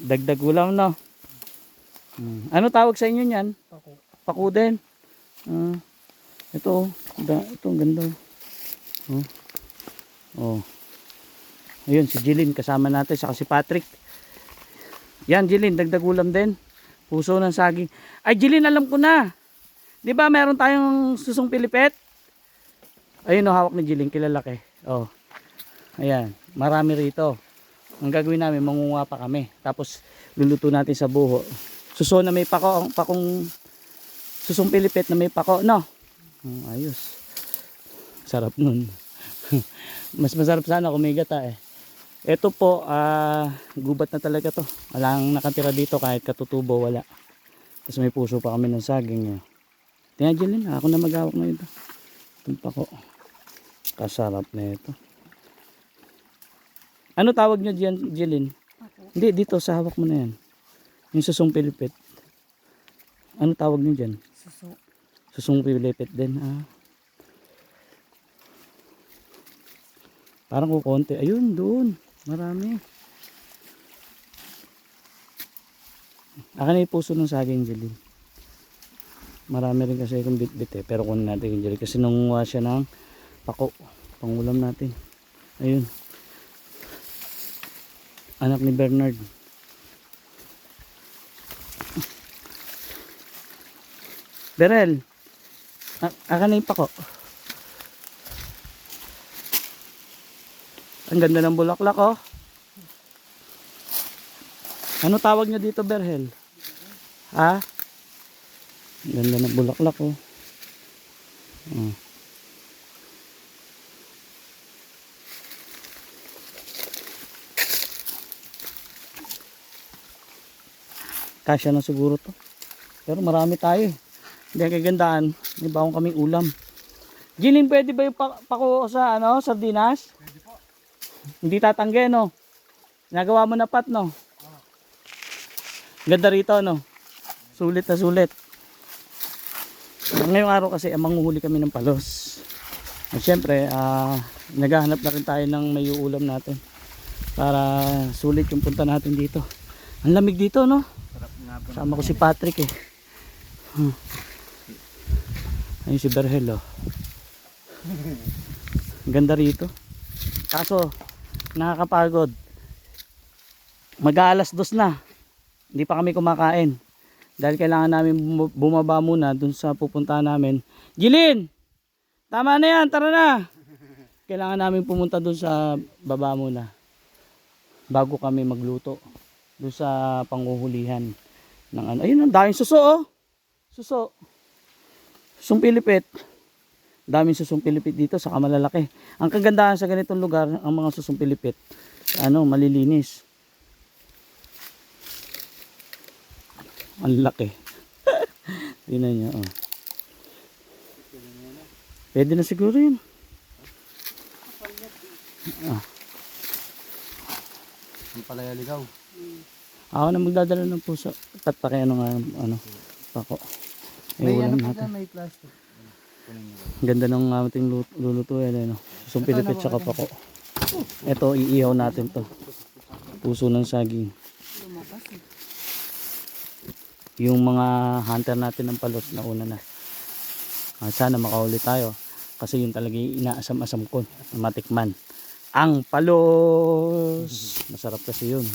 Dagdag ulam, no? Hmm. Ano tawag sa inyo niyan? Pako. Paku din. Ah, ito, oh. Da, ito, ang ganda. Oh. oh. Ayun, si Jilin kasama natin, saka si Patrick. Yan, Jilin, dagdag ulam din. Puso ng saging. Ay, Jilin, alam ko na. Di ba meron tayong susong pilipet? Ayun, oh, hawak ni Jilin, kilalaki. Oh. Ayan, marami rito. Ang gagawin namin, mangunga pa kami. Tapos, luluto natin sa buho. Suso na may pako, pakong susong pilipit na may pako, no? Hmm, ayos. Sarap nun. Mas masarap sana kung may gata eh. Ito po, ah, gubat na talaga to. Walang nakatira dito kahit katutubo, wala. Tapos may puso pa kami ng saging. Eh. Tingnan Jeline, ako na maghawak na ito. Itong pako. Kasarap na ito. Ano tawag niyo diyan, Jeline? Pako. Hindi, dito sa hawak mo na yan. Yung susong pilipit. Ano tawag niyo diyan? Suso. Susong pilipit din. Ah. Parang kukonti. Ayun, doon. Marami. Akin na yung puso ng saging Jeline. Marami rin kasi akong bit-bit eh. Pero kunin natin yung Jeline. Kasi nangunguha siya ng pako. Pangulam natin. Ayun. Anak ni Bernard. Berel. A- akin na yung pako. Ang ganda ng bulaklak oh. Ano tawag niyo dito, Berhel? Ha? Ganda ng bulaklak oh. Oh. Kasya na siguro to. Pero marami tayo eh. Hindi ang kagandaan. May bawang kaming ulam. Jilin, pwede ba yung pa- pako sa ano, sardinas? Hindi tatangge, no? Nagawa mo na pat, no? Ganda rito, no? Sulit na sulit. Ngayong araw kasi, eh, manguhuli kami ng palos. At syempre, ah, naghahanap na rin tayo ng may ulam natin. Para sulit yung punta natin dito. Ang lamig dito, no? Sama ko si Patrick eh. Hmm. Ayun si Berhel oh. Ganda rito. Kaso, nakakapagod. Mag-aalas dos na. Hindi pa kami kumakain. Dahil kailangan namin bum- bumaba muna dun sa pupuntahan namin. Jilin! Tama na yan, tara na! Kailangan namin pumunta dun sa baba muna. Bago kami magluto. Dun sa panghuhulihan ng ano. Ayun, ang daming suso oh. Suso. Susong pilipit. Daming susong pilipit dito sa malalaki. Ang kagandahan sa ganitong lugar, ang mga susong pilipit, ano, malilinis. Ang laki. Tingnan niyo, oh. Pwede na siguro yun. Ang palaya ligaw. Ako na magdadala ng puso. Tat pa kaya ano nga, ano, pako. Eh, wala natin. may plastic. Ganda ng ating lut- lulutuin eh, no? Susong pilipit tsaka pako. Ito, iihaw natin to. Puso ng saging. Eh. Yung mga hunter natin ng palos na una na. Ah, sana makahuli tayo. Kasi yun talaga yung inaasam-asam ko matikman. Ang palos! Masarap kasi yun.